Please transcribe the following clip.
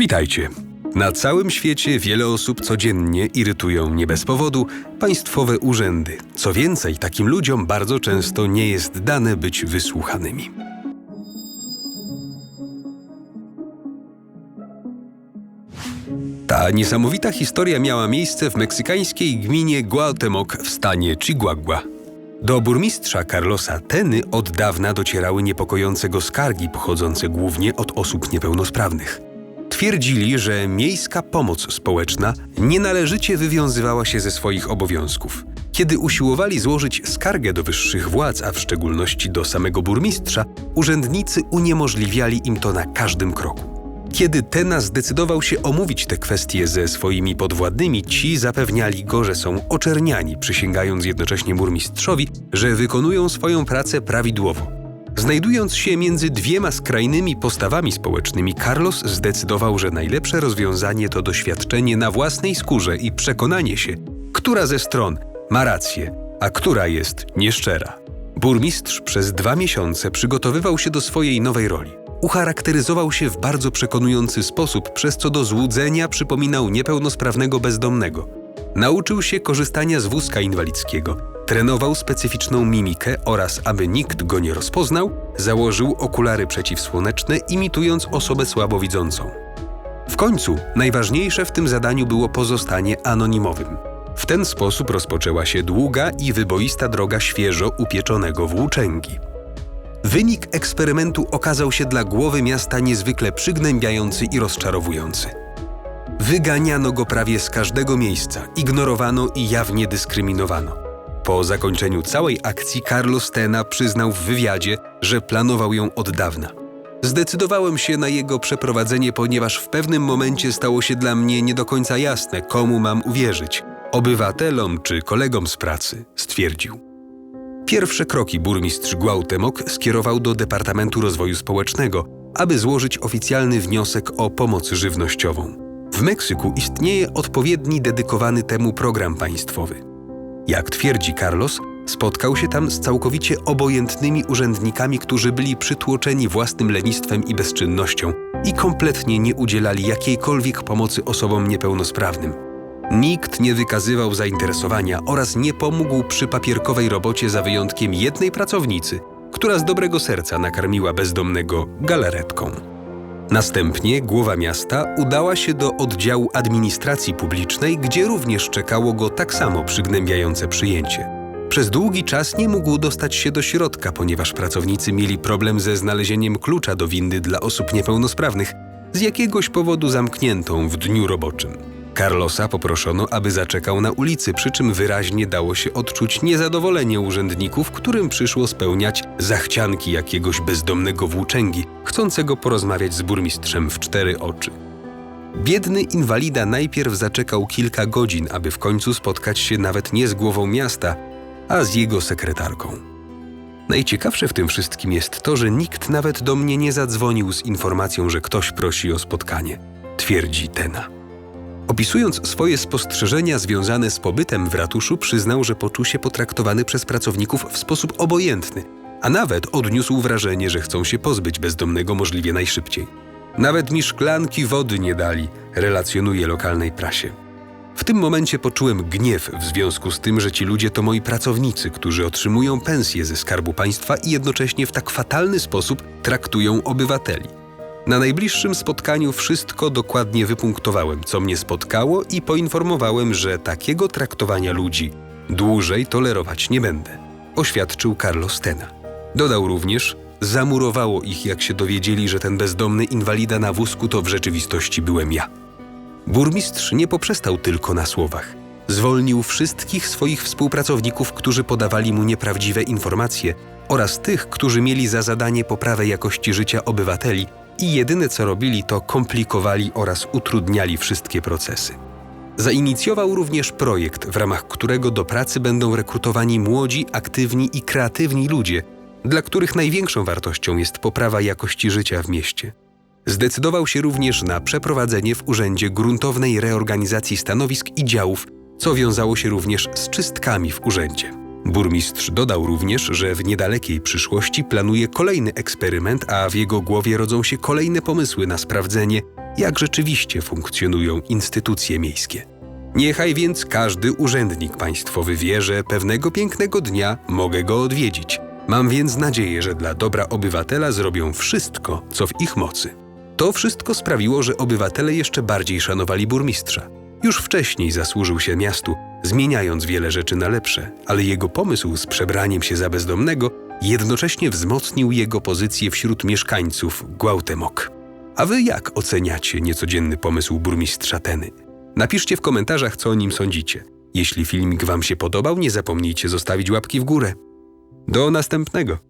Witajcie. Na całym świecie wiele osób codziennie irytują nie bez powodu państwowe urzędy. Co więcej, takim ludziom bardzo często nie jest dane być wysłuchanymi. Ta niesamowita historia miała miejsce w meksykańskiej gminie Guatemoc w stanie Chihuahua. Do burmistrza Carlosa Teny od dawna docierały niepokojące go skargi pochodzące głównie od osób niepełnosprawnych. Twierdzili, że miejska pomoc społeczna nienależycie wywiązywała się ze swoich obowiązków. Kiedy usiłowali złożyć skargę do wyższych władz, a w szczególności do samego burmistrza, urzędnicy uniemożliwiali im to na każdym kroku. Kiedy Tena zdecydował się omówić te kwestie ze swoimi podwładnymi, ci zapewniali go, że są oczerniani, przysięgając jednocześnie burmistrzowi, że wykonują swoją pracę prawidłowo. Znajdując się między dwiema skrajnymi postawami społecznymi, Carlos zdecydował, że najlepsze rozwiązanie to doświadczenie na własnej skórze i przekonanie się, która ze stron ma rację, a która jest nieszczera. Burmistrz przez dwa miesiące przygotowywał się do swojej nowej roli ucharakteryzował się w bardzo przekonujący sposób, przez co do złudzenia przypominał niepełnosprawnego bezdomnego. Nauczył się korzystania z wózka inwalidzkiego, trenował specyficzną mimikę oraz, aby nikt go nie rozpoznał, założył okulary przeciwsłoneczne, imitując osobę słabowidzącą. W końcu najważniejsze w tym zadaniu było pozostanie anonimowym. W ten sposób rozpoczęła się długa i wyboista droga świeżo upieczonego włóczęgi. Wynik eksperymentu okazał się dla głowy miasta niezwykle przygnębiający i rozczarowujący. Wyganiano go prawie z każdego miejsca, ignorowano i jawnie dyskryminowano. Po zakończeniu całej akcji Carlos Tena przyznał w wywiadzie, że planował ją od dawna. Zdecydowałem się na jego przeprowadzenie, ponieważ w pewnym momencie stało się dla mnie nie do końca jasne, komu mam uwierzyć obywatelom czy kolegom z pracy, stwierdził. Pierwsze kroki burmistrz Guautemoc skierował do Departamentu Rozwoju Społecznego, aby złożyć oficjalny wniosek o pomoc żywnościową. W Meksyku istnieje odpowiedni dedykowany temu program państwowy. Jak twierdzi Carlos, spotkał się tam z całkowicie obojętnymi urzędnikami, którzy byli przytłoczeni własnym lenistwem i bezczynnością i kompletnie nie udzielali jakiejkolwiek pomocy osobom niepełnosprawnym. Nikt nie wykazywał zainteresowania oraz nie pomógł przy papierkowej robocie za wyjątkiem jednej pracownicy, która z dobrego serca nakarmiła bezdomnego galaretką. Następnie głowa miasta udała się do oddziału administracji publicznej, gdzie również czekało go tak samo przygnębiające przyjęcie. Przez długi czas nie mógł dostać się do środka, ponieważ pracownicy mieli problem ze znalezieniem klucza do windy dla osób niepełnosprawnych, z jakiegoś powodu zamkniętą w dniu roboczym. Carlosa poproszono, aby zaczekał na ulicy, przy czym wyraźnie dało się odczuć niezadowolenie urzędników, którym przyszło spełniać zachcianki jakiegoś bezdomnego włóczęgi, chcącego porozmawiać z burmistrzem w cztery oczy. Biedny inwalida najpierw zaczekał kilka godzin, aby w końcu spotkać się nawet nie z głową miasta, a z jego sekretarką. Najciekawsze w tym wszystkim jest to, że nikt nawet do mnie nie zadzwonił z informacją, że ktoś prosi o spotkanie, twierdzi Tena. Opisując swoje spostrzeżenia związane z pobytem w ratuszu, przyznał, że poczuł się potraktowany przez pracowników w sposób obojętny, a nawet odniósł wrażenie, że chcą się pozbyć bezdomnego możliwie najszybciej. Nawet mi szklanki wody nie dali, relacjonuje lokalnej prasie. W tym momencie poczułem gniew w związku z tym, że ci ludzie to moi pracownicy, którzy otrzymują pensje ze skarbu państwa i jednocześnie w tak fatalny sposób traktują obywateli. Na najbliższym spotkaniu wszystko dokładnie wypunktowałem, co mnie spotkało i poinformowałem, że takiego traktowania ludzi dłużej tolerować nie będę, oświadczył Carlos Tena. Dodał również, zamurowało ich, jak się dowiedzieli, że ten bezdomny inwalida na wózku to w rzeczywistości byłem ja. Burmistrz nie poprzestał tylko na słowach. Zwolnił wszystkich swoich współpracowników, którzy podawali mu nieprawdziwe informacje oraz tych, którzy mieli za zadanie poprawę jakości życia obywateli i jedyne co robili to komplikowali oraz utrudniali wszystkie procesy. Zainicjował również projekt, w ramach którego do pracy będą rekrutowani młodzi, aktywni i kreatywni ludzie, dla których największą wartością jest poprawa jakości życia w mieście. Zdecydował się również na przeprowadzenie w urzędzie gruntownej reorganizacji stanowisk i działów, co wiązało się również z czystkami w urzędzie. Burmistrz dodał również, że w niedalekiej przyszłości planuje kolejny eksperyment, a w jego głowie rodzą się kolejne pomysły na sprawdzenie, jak rzeczywiście funkcjonują instytucje miejskie. Niechaj więc każdy urzędnik państwowy wie, że pewnego pięknego dnia mogę go odwiedzić. Mam więc nadzieję, że dla dobra obywatela zrobią wszystko, co w ich mocy. To wszystko sprawiło, że obywatele jeszcze bardziej szanowali burmistrza. Już wcześniej zasłużył się miastu, zmieniając wiele rzeczy na lepsze, ale jego pomysł z przebraniem się za bezdomnego jednocześnie wzmocnił jego pozycję wśród mieszkańców Gwałtemok. A wy jak oceniacie niecodzienny pomysł burmistrza Teny? Napiszcie w komentarzach, co o nim sądzicie. Jeśli filmik wam się podobał, nie zapomnijcie zostawić łapki w górę. Do następnego!